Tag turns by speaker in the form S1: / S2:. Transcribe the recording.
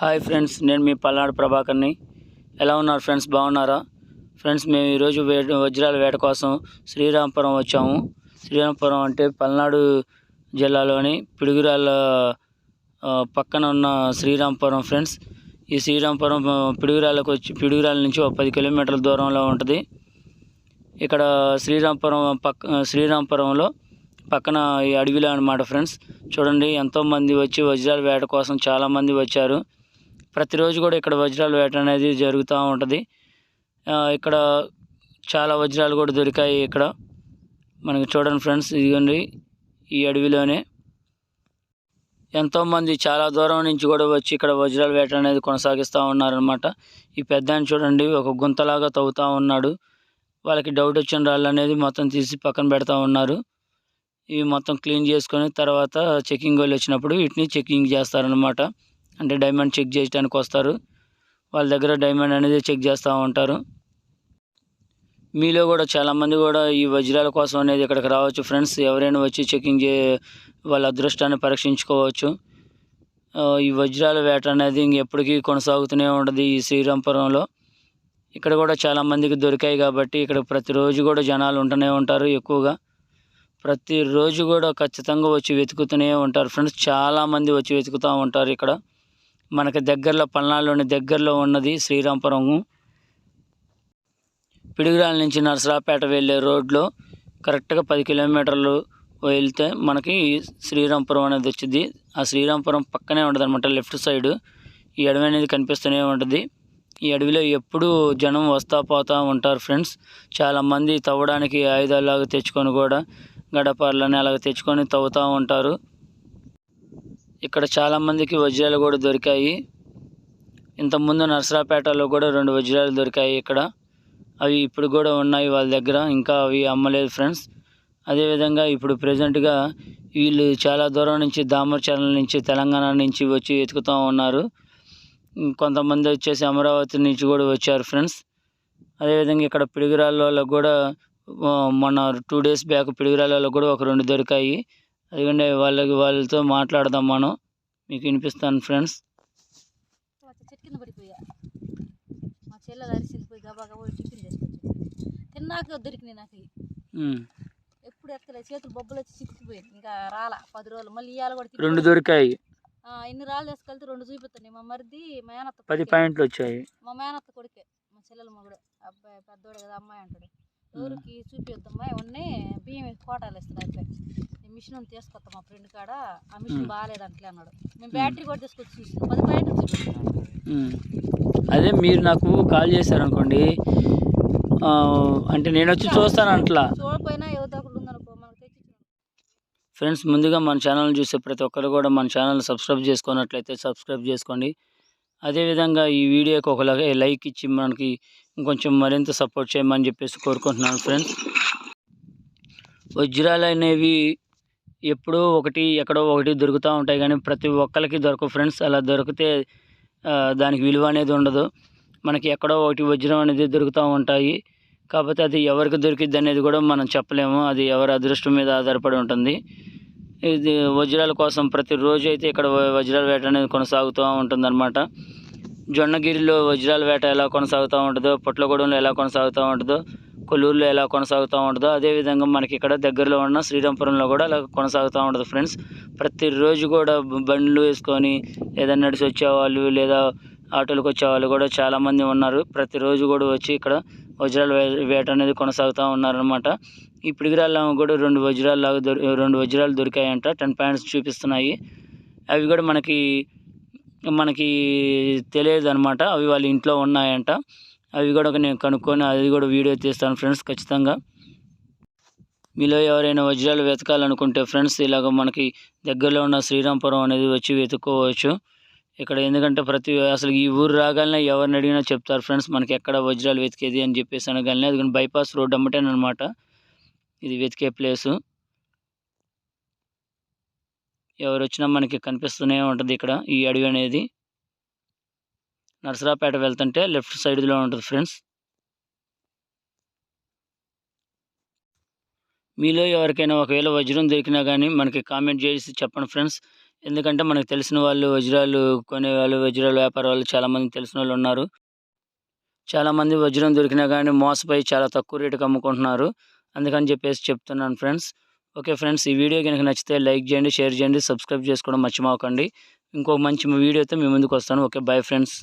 S1: Hi friends నేను మీ పల్నాడు ప్రభాకర్ని. ఎలా ఉన్నారు ఫ్రెండ్స్? బాగున్నారా? ఫ్రెండ్స్ మేము ఈరోజు వే వజ్రాల వేట కోసం శ్రీరాంపురం వచ్చాము. శ్రీరాంపురం అంటే పల్నాడు జిల్లాలోని పిడుగురాళ్ళ పక్కన ఉన్న శ్రీరాంపురం ఫ్రెండ్స్. ఈ శ్రీరాంపురం పిడుగురాళ్ళకు వచ్చి పిడుగురాళ్ళ నుంచి ఒక పది కిలోమీటర్ల దూరంలో ఉంటుంది. ఇక్కడ శ్రీరాంపురం పక్క శ్రీరాంపురంలో పక్కన ఈ అడవిలో అనమాట ఫ్రెండ్స్. చూడండి ఎంతోమంది వచ్చి వజ్రాల వేట కోసం చాలామంది వచ్చారు. ప్రతిరోజు కూడా ఇక్కడ వజ్రాల వేట అనేది జరుగుతూ ఉంటుంది. ఇక్కడ చాలా వజ్రాలు కూడా దొరికాయి ఇక్కడ. మనకు చూడండి ఫ్రెండ్స్ ఇదిగోండి ఈ అడవిలోనే. ఎంతోమంది చాలా దూరం నుంచి కూడా వచ్చి ఇక్కడ వజ్రాల వేట అనేది కొనసాగిస్తూ ఉన్నారనమాట ఈ పెద్ద చూడండి ఒక గుంతలాగా తవ్వుతూ ఉన్నాడు. వాళ్ళకి డౌట్ వచ్చిన రాళ్ళు అనేది మొత్తం తీసి పక్కన పెడతా ఉన్నారు. ఇవి మొత్తం క్లీన్ చేసుకొని తర్వాత చెకింగ్ వాళ్ళు వచ్చినప్పుడు వీటిని చెకింగ్ చేస్తారనమాట అంటే డైమండ్ చెక్ చేయడానికి వస్తారు. వాళ్ళ దగ్గర డైమండ్ అనేది చెక్ చేస్తూ ఉంటారు. మీలో కూడా చాలామంది కూడా ఈ వజ్రాల కోసం అనేది ఇక్కడికి రావచ్చు ఫ్రెండ్స్. ఎవరైనా వచ్చి చెకింగ్ చే వాళ్ళ అదృష్టాన్ని పరీక్షించుకోవచ్చు. ఈ వజ్రాల వేట అనేది ఇంకెప్పటికీ కొనసాగుతూనే ఉంటుంది ఈ శ్రీరాంపురంలో. ఇక్కడ కూడా చాలామందికి దొరికాయి కాబట్టి ఇక్కడ ప్రతిరోజు కూడా జనాలు ఉంటూనే ఉంటారు ఎక్కువగా. ప్రతిరోజు కూడా ఖచ్చితంగా వచ్చి వెతుకుతూనే ఉంటారు ఫ్రెండ్స్. చాలామంది వచ్చి వెతుకుతూ ఉంటారు ఇక్కడ. మనకి దగ్గరలో పల్నాడులోని దగ్గరలో ఉన్నది శ్రీరాంపురం పిడుగురాల నుంచి నరసరాపేట వెళ్ళే రోడ్లో కరెక్ట్గా పది కిలోమీటర్లు వెళ్తే మనకి శ్రీరాంపురం అనేది వచ్చింది. ఆ శ్రీరాంపురం పక్కనే ఉంటుంది అనమాట లెఫ్ట్ సైడ్. ఈ అడవి అనేది కనిపిస్తూనే ఉంటుంది. ఈ అడవిలో ఎప్పుడూ జనం వస్తా పోతూ ఉంటారు ఫ్రెండ్స్. చాలామంది తవ్వడానికి ఆయుధాలాగా తెచ్చుకొని కూడా గడపార్లని అలాగ తెచ్చుకొని తవ్వుతూ ఉంటారు. ఇక్కడ చాలామందికి వజ్రాలు కూడా దొరికాయి. ఇంతకుముందు నర్సరాపేటలో కూడా రెండు వజ్రాలు దొరికాయి ఇక్కడ. అవి ఇప్పుడు కూడా ఉన్నాయి వాళ్ళ దగ్గర. ఇంకా అవి అమ్మలేదు ఫ్రెండ్స్. అదేవిధంగా ఇప్పుడు ప్రజెంట్గా వీళ్ళు చాలా దూరం నుంచి దామరచర్ల నుంచి తెలంగాణ నుంచి వచ్చి వెతుకుతూ ఉన్నారు. కొంతమంది వచ్చేసి అమరావతి నుంచి కూడా వచ్చారు ఫ్రెండ్స్. అదేవిధంగా ఇక్కడ పిడుగురాళ్ళలో కూడా మొన్న టూ డేస్ బ్యాక్ పిడుగురాళ్ళలో కూడా ఒక రెండు దొరికాయి. అదిగండి వాళ్ళకి వాళ్ళతో మాట్లాడదాం మనం. మీకు వినిపిస్తాను ఫ్రెండ్స్.
S2: చెట్టు పడిపోయా. మా చెల్లెలు అరిసింది పోయి గబా గబా టిఫిన్ చేసుకొచ్చి తిన్నాక దొరికినాయి నాకు. ఎప్పుడు ఎక్కలేదు చేతులు బొబ్బలు వచ్చి చిక్కిపోయింది ఇంకా రాలా పది రోజులు. మళ్ళీ ఇవాళ కూడా
S1: రెండు. దొరికాయి.
S2: ఇన్ని రాళ్ళు తీసుకెళ్తే రెండు చూపిస్తాను. మా మరిది మేనత్త
S1: పది. పాయింట్లు వచ్చాయి.
S2: మా మేనత్త కొడుకే. మా చెల్లెల మగుడు. అబ్బాయి పెద్దోడు కదా అమ్మాయి అంటాడు. ఎవరికి చూపిద్దమ్మా ఇవన్నీ బియ్యం కోటాలు అబ్బాయి ఈ మిషన్ తీసుకొస్తా మా ఫ్రెండ్ కాడ. ఆ మిషన్
S1: మ్.
S2: బాగాలేదు అంటలే అన్నాడు. మేము బ్యాటరీ కూడా తీసుకొచ్చి చూసాం పది
S1: ఉమ్. అదే మీరు నాకు కాల్ చేశారనుకోండి అంటే నేను వచ్చి చూస్తాను అట్లా
S2: చూడపోయినా ఒకటి ఉందనుకో మనకు తెచ్చి
S1: ఫ్రెండ్స్ ముందుగా మన ఛానల్ చూసే ప్రతి ఒక్కరు కూడా మన ఛానల్ సబ్స్క్రైబ్ చేసుకున్నట్లయితే సబ్స్క్రైబ్ చేసుకోండి. అదేవిధంగా ఈ వీడియోకి ఒక లైక్ ఇచ్చి మనకి ఇంకొంచెం మరింత సపోర్ట్ చేయమని చెప్పేసి కోరుకుంటున్నాను ఫ్రెండ్స్. వజ్రాలు అనేవి ఎప్పుడో ఒకటి ఎక్కడో ఒకటి దొరుకుతూ ఉంటాయి కానీ ప్రతి ఒక్కరికి దొరకవు ఫ్రెండ్స్. అలా దొరికితే దానికి విలువ అనేది ఉండదు. మనకి ఎక్కడో ఒకటి వజ్రం అనేది దొరుకుతూ ఉంటాయి. కాకపోతే అది ఎవరికి దొరికిద్ది అనేది కూడా మనం చెప్పలేము. అది ఎవరి అదృష్టం మీద ఆధారపడి ఉంటుంది. ఇది వజ్రాల కోసం ప్రతిరోజు అయితే ఇక్కడ వజ్రాల వేట అనేది కొనసాగుతూ ఉంటుందన్నమాట. జొన్నగిరిలో వజ్రాల వేట ఎలా కొనసాగుతూ ఉంటుందో పొట్లగూడెంలో ఎలా కొనసాగుతూ ఉంటుందో కొల్లూరులో ఎలా కొనసాగుతూ ఉంటుందో అదేవిధంగా మనకి ఇక్కడ దగ్గరలో ఉన్న శ్రీరాంపురంలో కూడా అలా కొనసాగుతూ ఉంటుంది ఫ్రెండ్స్. ప్రతిరోజు కూడా బండ్లు వేసుకొని ఏదైనా నడిచి వచ్చేవాళ్ళు లేదా ఆటోలకు వచ్చేవాళ్ళు కూడా చాలామంది ఉన్నారు. ప్రతిరోజు కూడా వచ్చి ఇక్కడ వజ్రాల వే- వేట అనేది కొనసాగుతూ ఉన్నారనమాట ఈ పిడిగిరాల్లో కూడా రెండు వజ్రాలు లాగా దొరి రెండు వజ్రాలు దొరికాయంట. టెన్ పాయింట్స్ చూపిస్తున్నాయి. అవి కూడా మనకి మనకి తెలియదు అనమాట అవి వాళ్ళ ఇంట్లో ఉన్నాయంట. అవి కూడా నేను కనుక్కొని అది కూడా వీడియో తీస్తాను ఫ్రెండ్స్ ఖచ్చితంగా. మీలో ఎవరైనా వజ్రాలు వెతకాలనుకుంటే ఫ్రెండ్స్ ఇలాగ మనకి దగ్గరలో ఉన్న శ్రీరాంపురం అనేది వచ్చి వెతుక్కోవచ్చు. ఇక్కడ ఎందుకంటే ప్రతి అసలు ఈ ఊరు రాగానే ఎవరిని అడిగినా చెప్తారు ఫ్రెండ్స్ మనకి ఎక్కడ వజ్రాలు వెతికేది? అని చెప్పేసి అనగానే అది బైపాస్ రోడ్ అమ్మటేనమాట ఇది వెతికే ప్లేసు. ఎవరు వచ్చినా మనకి కనిపిస్తూనే ఉంటుంది ఇక్కడ ఈ అడవి అనేది. నర్సరాపేట వెళ్తుంటే లెఫ్ట్ సైడ్లో ఉంటుంది ఫ్రెండ్స్. మీలో ఎవరికైనా ఒకవేళ వజ్రం దొరికినా కానీ మనకి కామెంట్ చేసి చెప్పండి ఫ్రెండ్స్. ఎందుకంటే మనకు తెలిసిన వాళ్ళు వజ్రాలు కొనేవాళ్ళు వజ్రాలు వ్యాపార వాళ్ళు చాలామంది తెలిసిన వాళ్ళు ఉన్నారు. చాలామంది వజ్రం దొరికినా కానీ మోసపోయి చాలా తక్కువ రేటుకి అమ్ముకుంటున్నారు. అందుకని చెప్పేసి చెప్తున్నాను ఫ్రెండ్స్. ఓకే ఫ్రెండ్స్ ఈ వీడియో కనుక నచ్చితే లైక్ చేయండి షేర్ చేయండి సబ్స్క్రైబ్ చేసుకోవడం మర్చిపోకండి. ఇంకో మంచి వీడియోతో మీ ముందుకు వస్తాను. Okay bye friends.